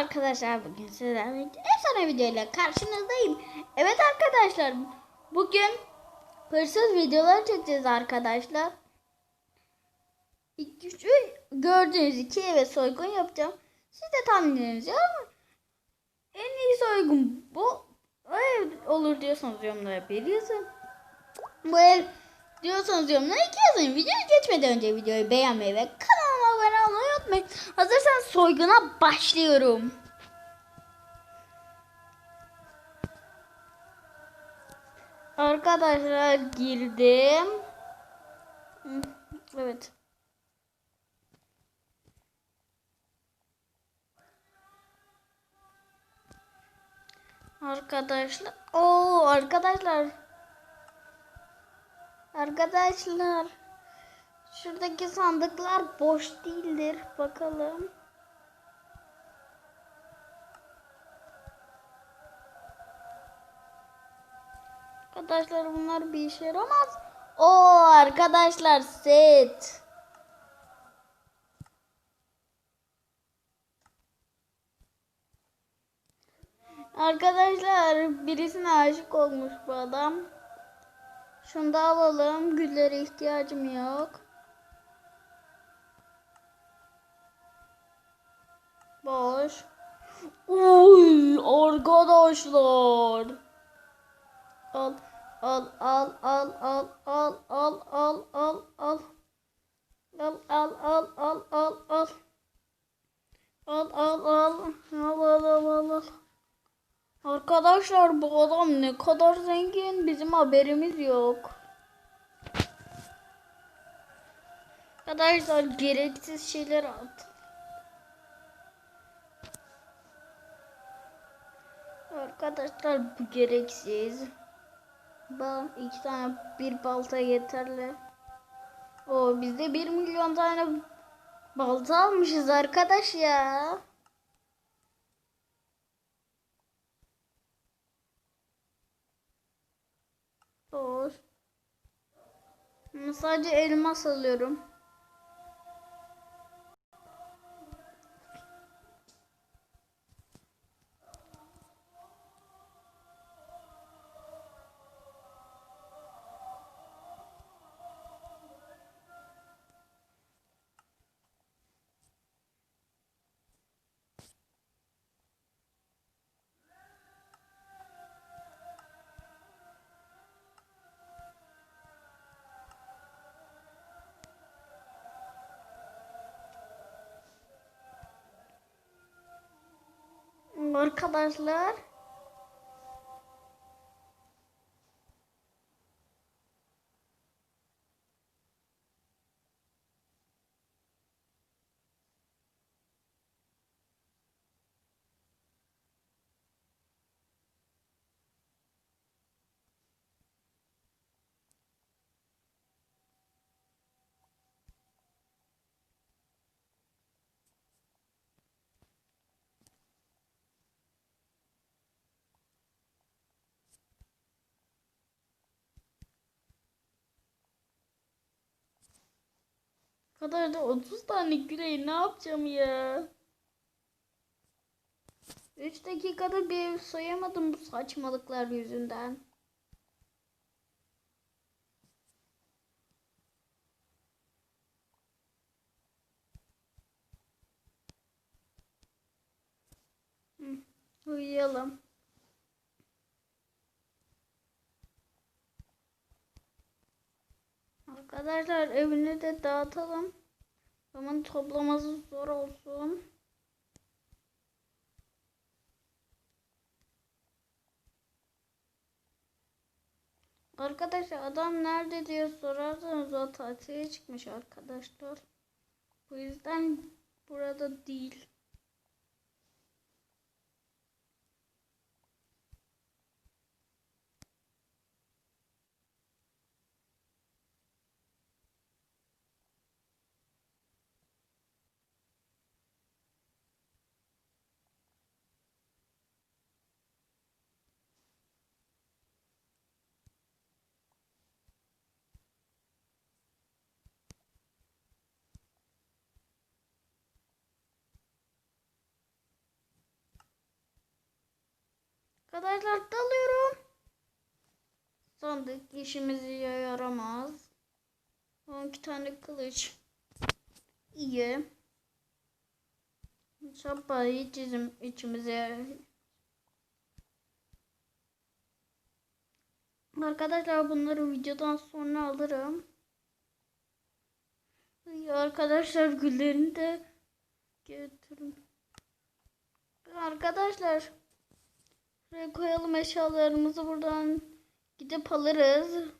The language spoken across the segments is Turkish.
arkadaşlar bugün sizlerle efsane videoyla karşınızdayım. Evet arkadaşlar bugün hırsız videolar çekeceğiz arkadaşlar. İlk üçü gördüğünüz iki eve soygun yapacağım. Siz de tahminlerinizi yapın. En iyi soygun bu ev olur diyorsanız yorumlara bir yazın. Bu ev diyorsanız yorumlara iki yazın. Videoya geçmeden önce videoyu beğenmeyi ve olmayı unutmayın. Hazırsanız soyguna başlıyorum. Arkadaşlar girdim. Evet. Arkadaşlar. Oo arkadaşlar. Arkadaşlar. Şuradaki sandıklar boş değildir. Bakalım. Arkadaşlar bunlar bir işe yaramaz. Oo arkadaşlar set. Arkadaşlar birisine aşık olmuş bu adam. Şunu da alalım. Güllere ihtiyacım yok. Boş. Uy arkadaşlar. Al al al al al al al al al al. Al al al al al al. Al al al. Al al al al. Arkadaşlar bu adam ne kadar zengin bizim haberimiz yok. Arkadaşlar gereksiz şeyler at. Arkadaşlar bu gereksiz. Bal iki tane bir balta yeterli. O bizde bir milyon tane balta almışız arkadaş ya. Ama sadece elmas alıyorum. Arkadaşlar. Kadar da 30 tane güreği ne yapacağım ya? 3 dakikada bir ev soyamadım bu saçmalıklar yüzünden. Hı, uyuyalım. Arkadaşlar evini de dağıtalım. Zaman toplaması zor olsun. Arkadaşlar adam nerede diye sorarsanız o tatile çıkmış arkadaşlar. Bu yüzden burada değil. Arkadaşlar dalıyorum. Sandık işimizi yaramaz. 12 tane kılıç. İyi. Çapayı çizim içimize. Arkadaşlar bunları videodan sonra alırım. Arkadaşlar güllerini de getirin. Arkadaşlar Buraya koyalım eşyalarımızı buradan gidip alırız.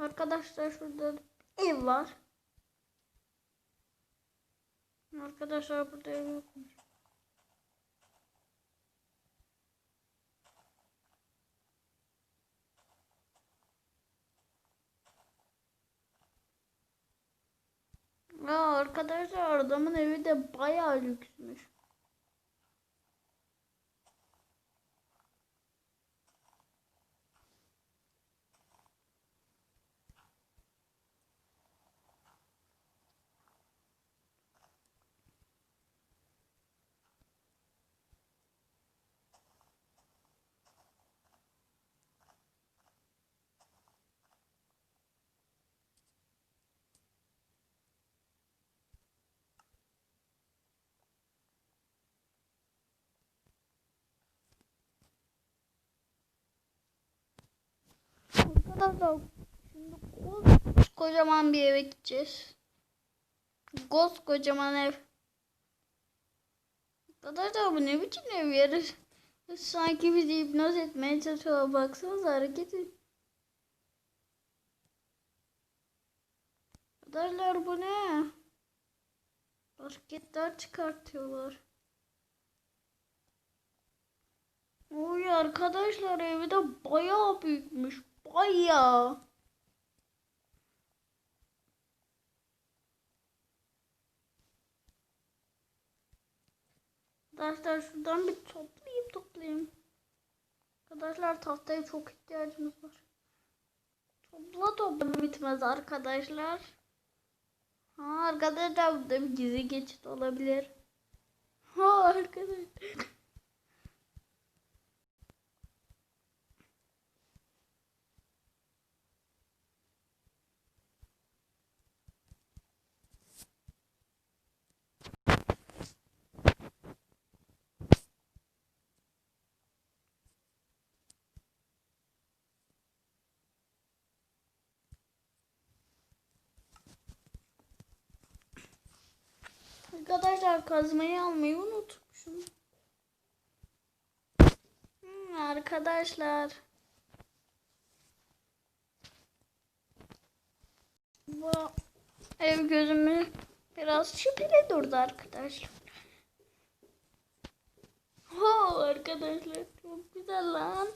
Arkadaşlar şurada ev var. Arkadaşlar burada ev yokmuş. Ya arkadaşlar adamın evi de bayağı lüksmüş. Arkadaşlar şimdi kocaman bir eve gideceğiz. kocaman ev. Arkadaşlar bu ne biçim ev yeri? Sanki bizi hipnoz etmeye çalışıyor. Baksanıza hareketi. Arkadaşlar bu ne? Hareketler çıkartıyorlar. Oy arkadaşlar evi de bayağı büyükmüş. Bayağı. Arkadaşlar şuradan bir toplayayım toplayayım. Arkadaşlar tahtaya çok ihtiyacımız var. Topla topla bitmez arkadaşlar. Ha arkadaşlar burada bir gizli geçit olabilir. Ha arkadaşlar. Arkadaşlar kazmayı almayı unutmuşum. Hmm, arkadaşlar. Bu ev gözümü biraz şüpheli durdu arkadaşlar. Ho arkadaşlar çok güzel lan.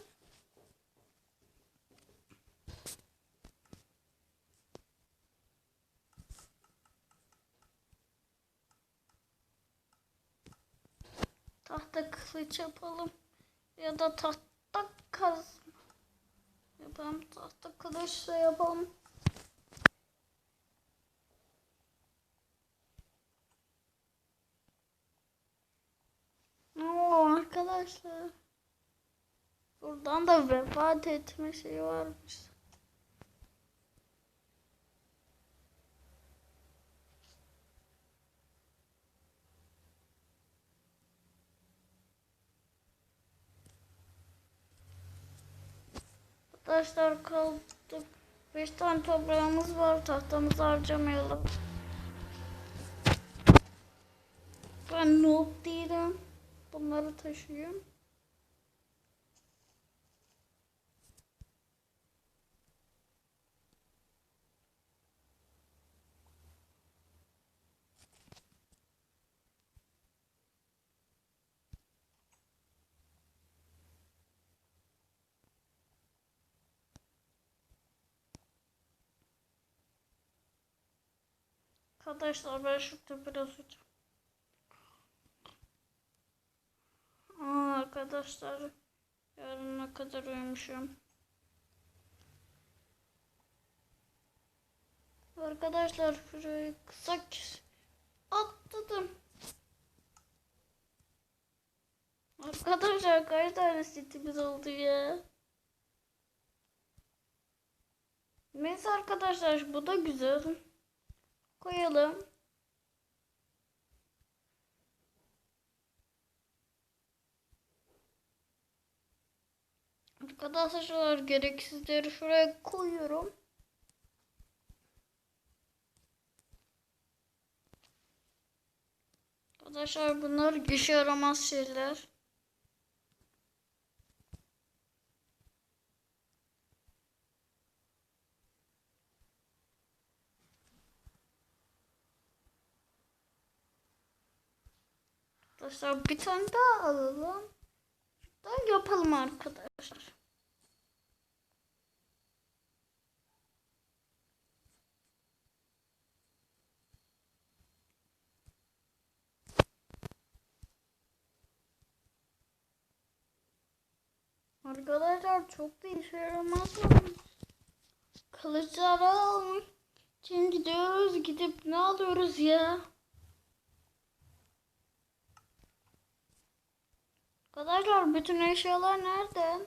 Tahta kılıç yapalım. Ya da tahta kaz yapalım. Tahta kılıç da yapalım. Oo arkadaşlar. Buradan da vefat etme şeyi varmış. Arkadaşlar kaldık. 5 tane toprağımız var. Tahtamızı harcamayalım. Ben noob değilim. Bunları taşıyorum. Arkadaşlar ben biraz uyuyacağım. Aa, arkadaşlar yarına kadar uyumuşum. Arkadaşlar şurayı kısa atladım. Arkadaşlar kaç tane sitimiz oldu ya? Neyse arkadaşlar bu da güzel. Koyalım. Arkadaşlar gereksizleri şuraya koyuyorum. Arkadaşlar bunlar işe yaramaz şeyler. Arkadaşlar bir tane daha alalım. Şuradan yapalım arkadaşlar. Arkadaşlar çok da işe yaramaz mı? Kılıçları almış. Şimdi gidiyoruz gidip ne alıyoruz ya? Arkadaşlar bütün eşyalar nerede?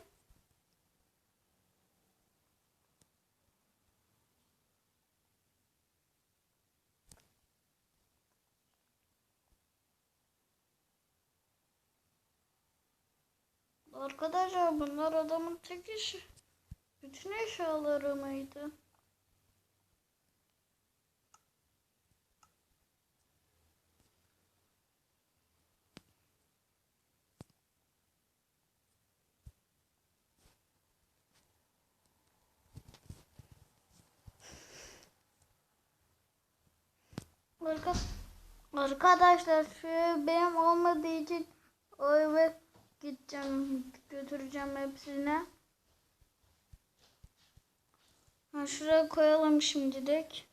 Arkadaşlar bunlar adamın tek işi. Bütün eşyaları mıydı? Arkadaşlar şu benim olmadığı için o eve gideceğim götüreceğim hepsine. Ha, şuraya koyalım şimdilik.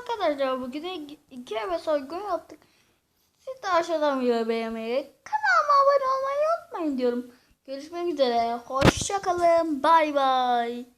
Arkadaşlar bugün iki eve soygun yaptık. Siz de aşağıdan videoyu beğenmeyi, kanalıma abone olmayı unutmayın diyorum. Görüşmek üzere. Hoşçakalın. Bay bay.